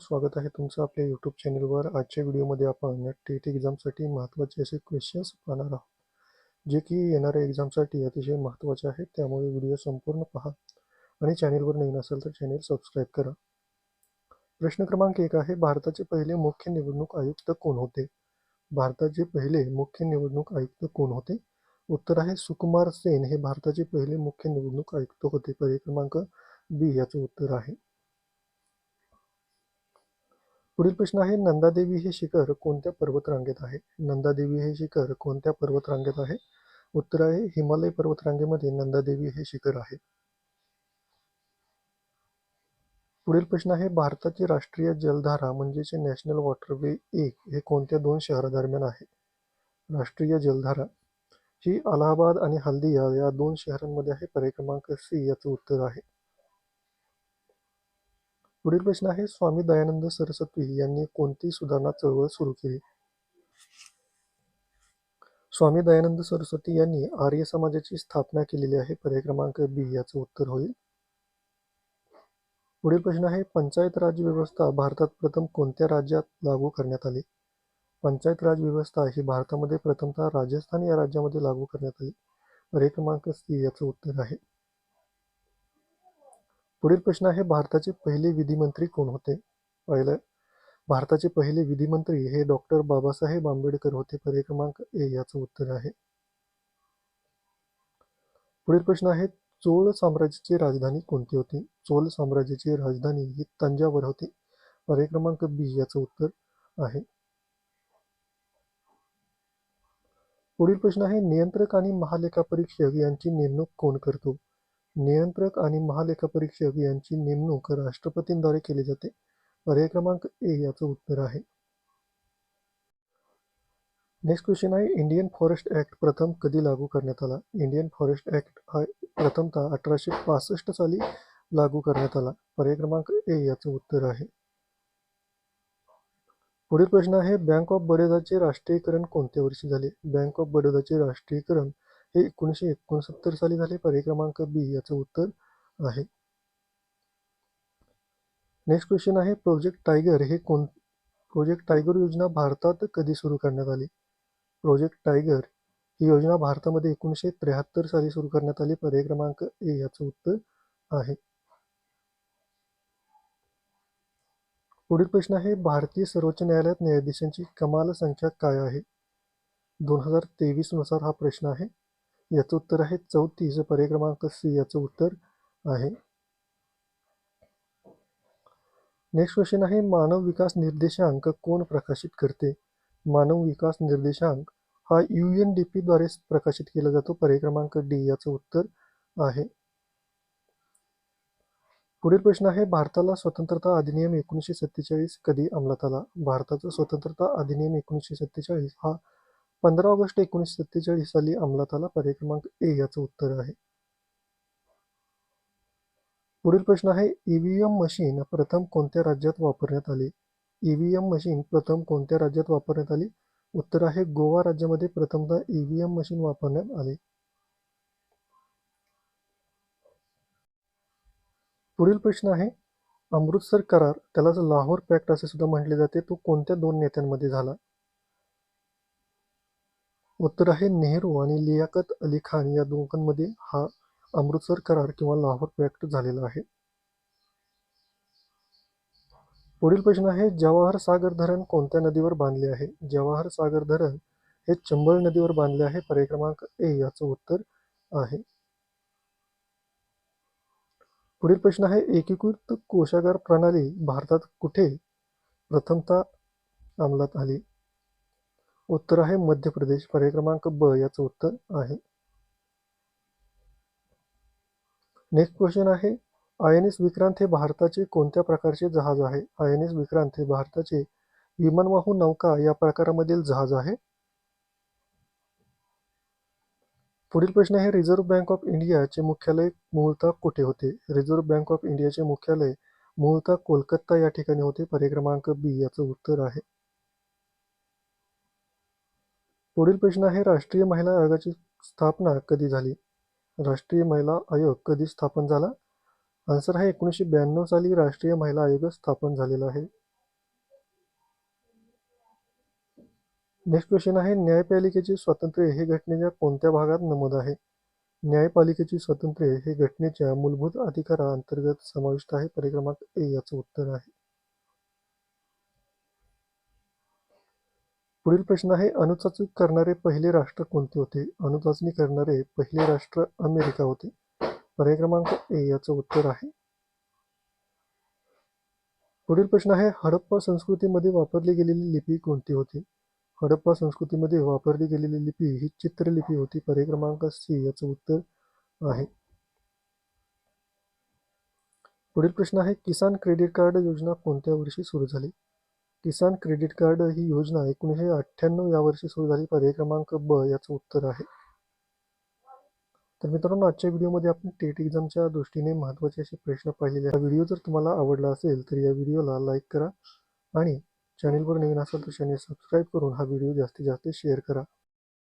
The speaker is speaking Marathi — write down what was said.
स्वागत आहे तुमचं आपल्या यूट्यूब चॅनलवर आजच्या व्हिडिओमध्ये आपण टी टी एक्झामसाठी महत्त्वाचे असे क्वेश्चन्स पाहणार आहोत. जे की येणाऱ्या एक्झामसाठी अतिशय महत्त्वाचे आहेत त्यामुळे व्हिडिओ संपूर्ण पहा. आणि चॅनेलवर नवीन असेल तर चॅनेल सबस्क्राईब करा. प्रश्न क्रमांक एक आहे भारताचे पहिले मुख्य निवडणूक आयुक्त कोण होते? भारताचे पहिले मुख्य निवडणूक आयुक्त कोण होते? उत्तर आहे सुकुमार सेन हे भारताचे पहिले मुख्य निवडणूक आयुक्त होते. पर्याय क्रमांक बी याचं उत्तर आहे. पुढील प्रश्न आहे नंदादेवी हे शिखर कोणत्या पर्वतरांगेत आहे? नंदादेवी हे शिखर कोणत्या पर्वतरांगेत आहे? उत्तर आहे हिमालय पर्वतरांगेमध्ये नंदादेवी हे शिखर आहे. पुढील प्रश्न आहे भारताची राष्ट्रीय जलधारा म्हणजेच नॅशनल वॉटरवे एक हे कोणत्या दोन शहरादरम्यान आहे? राष्ट्रीय जलधारा ही अलाहाबाद आणि हल्दिया या दोन शहरांमध्ये आहे पर्याय क्रमांक सी याचं उत्तर आहे. पुढील प्रश्न आहे स्वामी दयानंद सरस्वती यांनी कोणती सुधारणा चळवळ सुरू केली? स्वामी दयानंद सरस्वती यांनी आर्य समाजाची स्थापना केलेली आहे पर्याय क्रमांक बी याचं उत्तर होईल. पुढील प्रश्न आहे पंचायत राज व्यवस्था भारतात प्रथम कोणत्या राज्यात लागू करण्यात आली? पंचायत राज व्यवस्था ही भारतामध्ये प्रथमतः राजस्थान या राज्यामध्ये लागू करण्यात आली. पर्याय क्रमांक सी याचं उत्तर आहे. पुढील प्रश्न आहे भारताचे पहिले विधिमंत्री कोण होते? पहिलं भारताचे पहिले विधिमंत्री हे डॉक्टर बाबासाहेब आंबेडकर होते पर्याय क्रमांक ए याचं उत्तर आहे. पुढील प्रश्न आहे चोळ साम्राज्याची राजधानी कोणती होती? चोल साम्राज्याची राजधानी ही तंजावर होती पर्याय क्रमांक बी याचं उत्तर आहे. पुढील प्रश्न आहे नियंत्रक आणि महालेखा परीक्षक यांची नेमणूक कोण करतो? नियंत्रक आणि महालेखापरीक्षक यांची नेमणूक राष्ट्रपतींद्वारे केली जाते. पर्याय क्रमांक ए याचं उत्तर आहे. नेक्स्ट क्वेश्चन आहे. इंडियन फॉरेस्ट ऍक्ट प्रथम कधी लागू करण्यात आला? इंडियन फॉरेस्ट ऍक्ट हा प्रथमतः अठराशे पासष्ट साली लागू करण्यात आला. पर्याय क्रमांक ए याचं उत्तर आहे. पुढील प्रश्न आहे. बँक ऑफ बडोदाचे राष्ट्रीयकरण कोणत्या वर्षी झाले? बँक ऑफ बडोदाचे राष्ट्रीयकरण हे एकोणीसशे एकोणसत्तर साली झाले. पर्याय क्रमांक बी याचं उत्तर आहे. नेक्स्ट क्वेश्चन आहे प्रोजेक्ट टायगर हे कोण प्रोजेक्ट टायगर योजना भारतात कधी सुरू करण्यात आली? प्रोजेक्ट टायगर ही योजना भारतामध्ये एकोणीसशे त्र्याहत्तर साली सुरू करण्यात आली. पर्याय क्रमांक ए याचं उत्तर आहे. पुढील प्रश्न आहे भारतीय सर्वोच्च न्यायालयात न्यायाधीशांची कमाल संख्या काय आहे? दोन हजार तेवीसनुसार हा प्रश्न आहे. याचं उत्तर आहे चौतीस पर्याय क्रमांक सी याचं उत्तर आहे. नेक्स्ट क्वेश्चन आहे मानव विकास निर्देशांक कोण प्रकाशित करते? मानव विकास निर्देशांक हा यू एन डी पी द्वारे प्रकाशित केला जातो. पर्याय क्रमांक डी याचं उत्तर आहे. पुढील प्रश्न आहे भारताला स्वतंत्रता अधिनियम एकोणीसशे सत्तेचाळीस कधी अंमलात आला? भारताचा स्वतंत्रता अधिनियम एकोणीसशे सत्तेचाळीस हा पंधरा ऑगस्ट एकोणीसशे सत्तेचाळीस साली अंमलात आला पर्याय क्रमांक ए याचं उत्तर आहे. पुढील प्रश्न आहे ईव्हीएम मशीन प्रथम कोणत्या राज्यात वापरण्यात आली? ईव्हीएम मशीन प्रथम कोणत्या राज्यात वापरण्यात आली? उत्तर आहे गोवा राज्यामध्ये प्रथमतः ईव्हीएम मशीन वापरण्यात आले. पुढील प्रश्न आहे अमृतसर करार त्याला लाहोर पॅक्ट असे सुद्धा म्हटले जाते तो कोणत्या दोन नेत्यांमध्ये झाला? उत्तर आहे नेहरू आणि लियाकत अली खान या दोघांमध्ये हा अमृतसर करार किंवा लाहोर पॅक्ट झालेला आहे. पुढील प्रश्न आहे जवाहर सागर धरण कोणत्या नदीवर बांधले आहे? जवाहर सागर धरण हे चंबळ नदीवर बांधले आहे पर्याय क्रमांक ए याचं उत्तर आहे. पुढील प्रश्न आहे एकीकृत कोशागार प्रणाली भारतात कुठे प्रथमतः अंमलात आली? उत्तर आहे मध्य प्रदेश. पर्याय क्रमांक ब याचं उत्तर आहे. नेक्स्ट क्वेश्चन आहे आय एन एस विक्रांत हे भारताचे कोणत्या प्रकारचे जहाज आहे? आय एन एस विक्रांत हे भारताचे विमानवाहू नौका या प्रकारामधील जहाज आहे. पुढील प्रश्न आहे रिझर्व्ह बँक ऑफ इंडियाचे मुख्यालय मूळतः कुठे होते? रिझर्व्ह बँक ऑफ इंडियाचे मुख्यालय मूळतः कोलकाता या ठिकाणी होते. पर्याय क्रमांक बी याचं उत्तर आहे. पुढील प्रश्न आहे राष्ट्रीय महिला आयोगाची स्थापना कधी झाली? राष्ट्रीय महिला आयोग कधी स्थापन झाला? आन्सर आहे एकोणीसशे ब्याण्णव साली राष्ट्रीय महिला आयोग स्थापन झालेला आहे. नेक्स्ट क्वेश्चन आहे न्यायपालिकेचे स्वातंत्र्य हे घटनेच्या कोणत्या भागात नमूद आहे? न्यायपालिकेची स्वातंत्र्य हे घटनेच्या मूलभूत अधिकारा अंतर्गत समाविष्ट आहे. परिक्रमांक ए याचं उत्तर आहे. पुढील प्रश्न आहे अणुचाचणी करणारे पहिले राष्ट्र कोणते होते? अणुचाचणी करणारे पहिले राष्ट्र अमेरिका होते. पर्याय क्रमांक ए याचं उत्तर आहे. पुढील प्रश्न आहे हडप्पा संस्कृतीमध्ये वापरली गेलेली लिपी कोणती होती? हडप्पा संस्कृतीमध्ये वापरली गेलेली लिपी ही चित्रलिपी होती. पर्याय क्रमांक सी याचं उत्तर आहे. पुढील प्रश्न आहे किसान क्रेडिट कार्ड योजना कोणत्या वर्षी सुरू झाली? किसान क्रेडिट कार्ड ही योजना एकोणीसशे अठ्ठ्याण्णव या वर्षी सुरू झाली. पर्याय क्रमांक ब याचं उत्तर आहे. तर मित्रांनो आजच्या व्हिडिओमध्ये आपण टेट एक्झामच्या दृष्टीने महत्त्वाचे असे प्रश्न पाहिलेले हा व्हिडिओ जर तुम्हाला आवडला असेल तर या व्हिडिओला लाईक करा आणि चॅनेलवर नवीन असाल तर चॅनेल सबस्क्राईब करून हा व्हिडिओ जास्तीत जास्त शेअर करा.